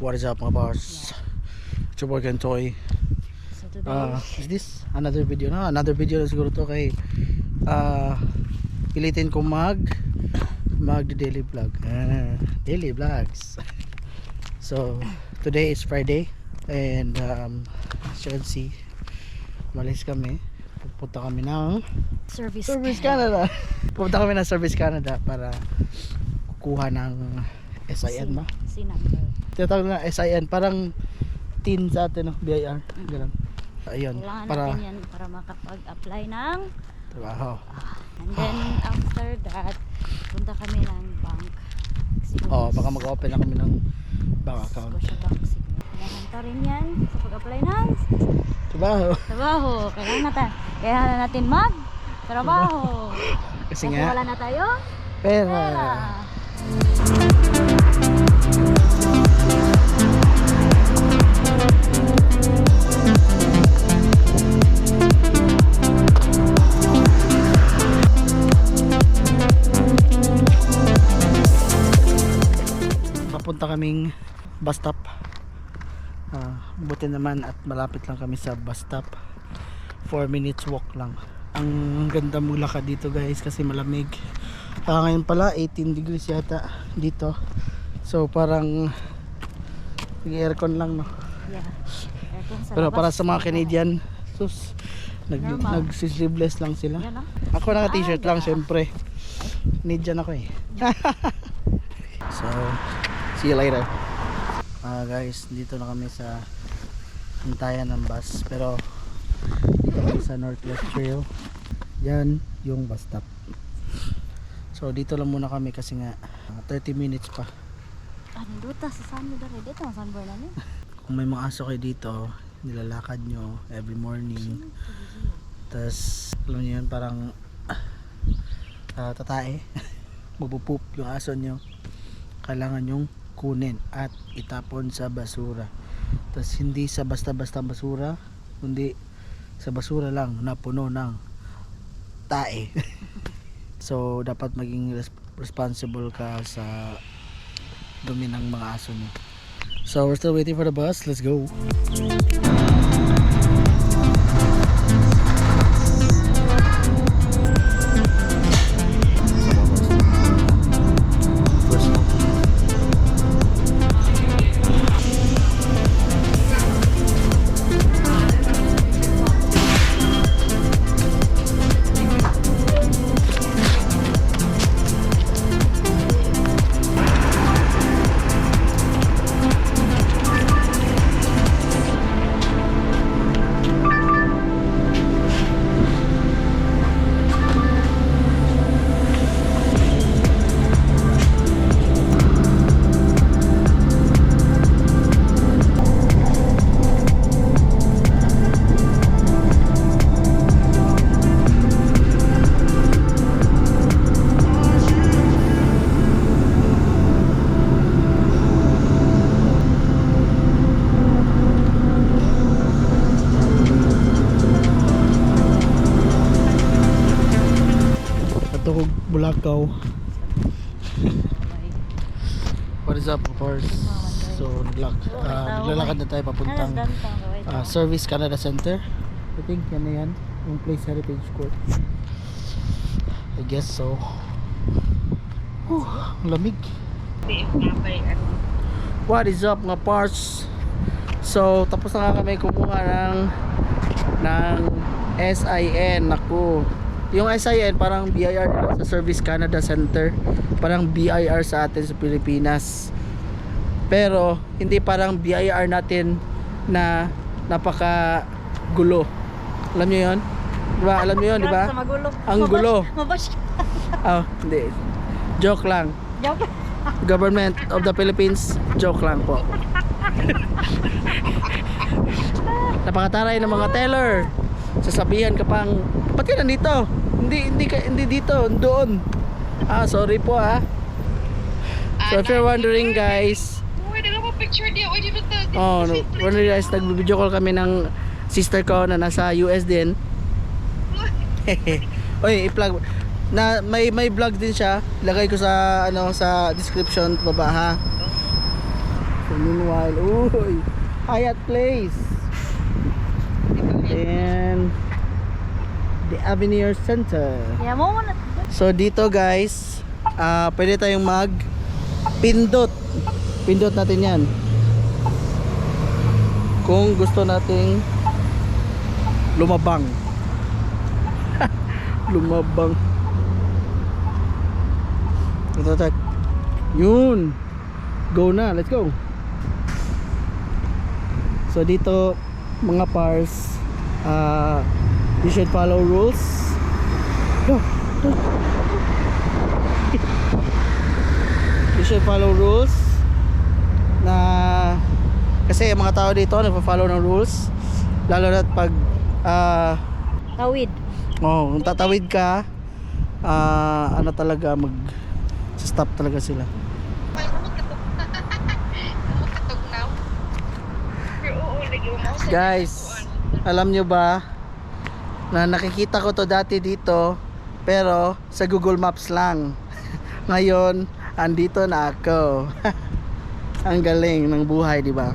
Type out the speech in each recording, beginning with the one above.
What is up mga boss? It's your boy Kentoy. Uh, is this another video na? Another video na siguro to kay uh, pilitin ko mag mag daily vlog. Ah, daily vlogs. so today is Friday and um, as you can see malis kami. Pupunta kami ng service, Service Canada. Pupunta kami ng Service Canada para kukuha ng SIN ba? Si number. Tinatawag na SIN parang tin sa atin no? BIR ganun ayun Kailangan para natin yan para makapag-apply ng trabaho and then after that, punta kami ng bank. Siguro, oh baka mag-open na kami ng bank account Scotia Bank siguro. Kailangan rin yan sa pag-apply ng trabaho trabaho. Kailangan natin, kailangan natin mag trabaho. kasi Kasi nga wala na tayo pera pera. Kaming bus stop. Ah, buti naman at malapit lang kami sa bus stop. 4 minutes walk lang. Ang ganda maglakad dito guys kasi malamig. Ah, ngayon pala 18 degrees yata dito. So parang nag-aircon lang no? Yeah. Aircon sa pero labas. para sa mga Canadian sus nag, nag-sleeveless lang sila. Ah. ako naka t-shirt lang syempre. Canadian ako eh. So see you later. Ah guys dito na kami sa hintayan ng bus pero dito kami sa Northwest Trail yan yung bus stop. So dito lang muna kami kasi nga ah, 30 minutes pa. Ano duta sa San Dere dito ang San Bernardino. kung may mga aso kayo dito nilalakad nyo every morning. Tas alam nyo yun parang ah, tatae. Mapupoop yung aso nyo. Kailangan yung kunin at itapon sa basura. Tas hindi sa basta basta basura kundi sa basura lang na puno ng tae. So dapat maging res- responsible ka sa dumi ng mga aso nyo so we're still waiting for the bus. Let's go Bulacau What is up course? So naglak ah, naglalakad na tayo papuntang ah, Service Canada Center. I think yan na yan. Yung Place Heritage Court. I guess so. Whew, ang lamig. What is up mga parts? So tapos na kami kumuha ng ng SIN Naku yung SIN parang BIR nila sa Service Canada Center. Parang BIR sa atin sa Pilipinas. Pero hindi parang BIR natin na napaka gulo alam niyo yon di ba? Alam niyo yon di ba. Ang gulo. Mabash. oh hindi. Joke lang. Joke. government of the Philippines joke lang po. Napakataray ng mga teller. Sasabihan ka pang ba't ka nandito hindi hindi hindi dito doon ah sorry po ah so if you're wondering guys picture niya. Ba ta? oh no wondering guys nag-video call kami ng sister ko na nasa US din Oy, i-plug na may may vlog din siya. Lagay ko sa ano sa description baba ha. So meanwhile, uy, Hyatt Place. And the Avenir Center. Yeah, mo muna. So dito guys, ah pwede tayong mag pindot. Pindot natin yan. Kung gusto nating lumabang. lumabang. Ito, ito. Yun. Go na, let's go. So dito mga pars ah you should follow rules. Go. go. you should follow rules na kasi yung mga tao dito nagpa-follow ng rules lalo na pag ah Tawid. oh, kung tatawid ka ah ano talaga mag stop talaga sila guys alam nyo ba na nakikita ko to dati dito pero sa Google Maps lang. Ngayon andito na ako. Ang galing ng buhay di ba?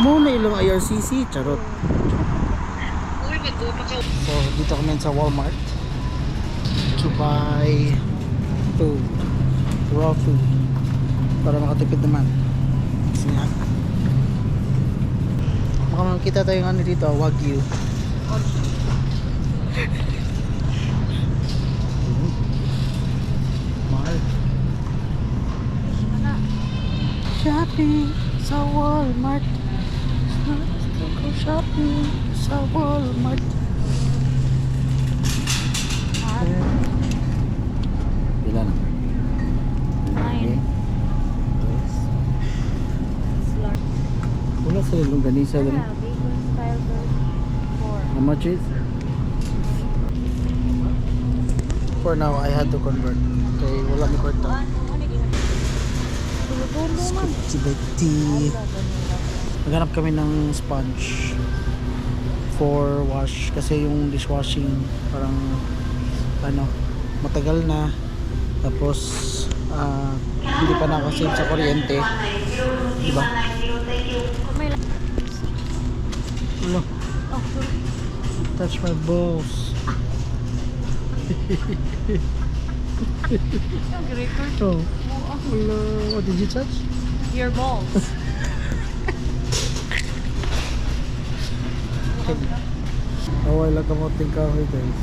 Mo na ilong IRCC charot. So, dito kami sa Walmart. To buy food, raw food, para makatipid naman. Kasi baka makita tayong ano dito, Wagyu. Mahal. Shopping sa Walmart. Shopping sa Walmart. Sa longganisa Yeah, ganun. bacon style burger. Four. How much is? For now, I had to convert. Kaya wala may kwarta. Man. Spaghetti. Naghanap kami ng sponge for wash kasi yung dishwashing parang ano matagal na tapos ah, hindi pa nakasave sa kuryente di ba? May la- Oh, sorry. touch my balls Yung record. oh Ulo, what did you touch? Your balls. Oh, wala kamoting kahoy guys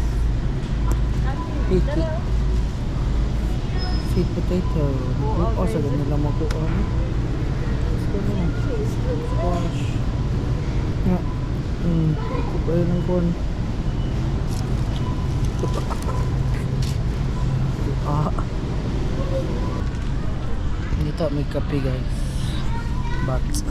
Sweet, sweet, potato sa ganyan lang makuha no? Squash Hmm, yun ang kon Ah Dito may kape guys But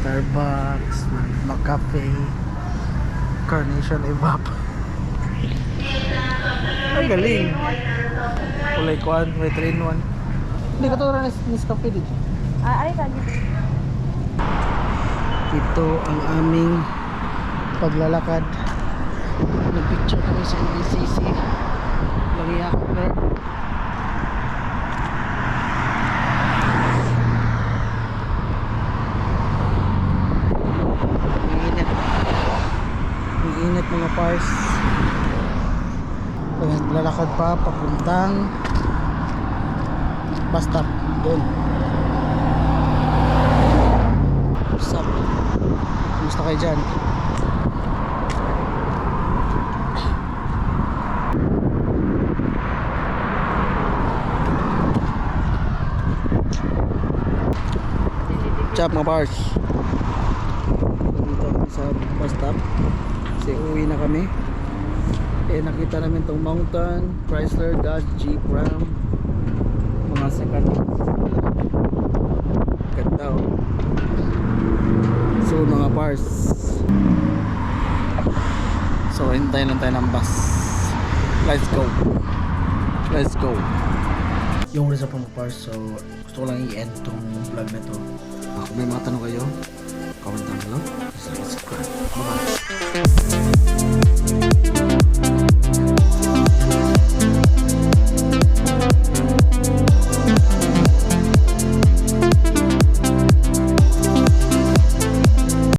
Starbucks, McCafe, Carnation Evap. Ang galing. Kulay kuan, may 3 in 1. Hindi ka to rin Nescafe dito. Ah, ay, kagi. Ito ang aming paglalakad. Nag-picture kami sa ABCC. Lagi ako girl. Ang init. Ang init mga pars. Kaya lalakad pa papuntang bus stop doon. Up? Kumusta kayo dyan? Up mga bars? Dito kami sa bus stop. Kasi uwi na kami. Eh nakita namin tong Mountain, Chrysler, Dodge, Jeep, Ram. Mga second Ganda oh. So mga bars. So hintay lang tayo ng bus. Let's go. Let's go. Yung wala sa mga bars. So gusto ko lang i-end tong vlog na to. Ah, kung may mga tanong kayo, comment down below. Subscribe. Bye-bye.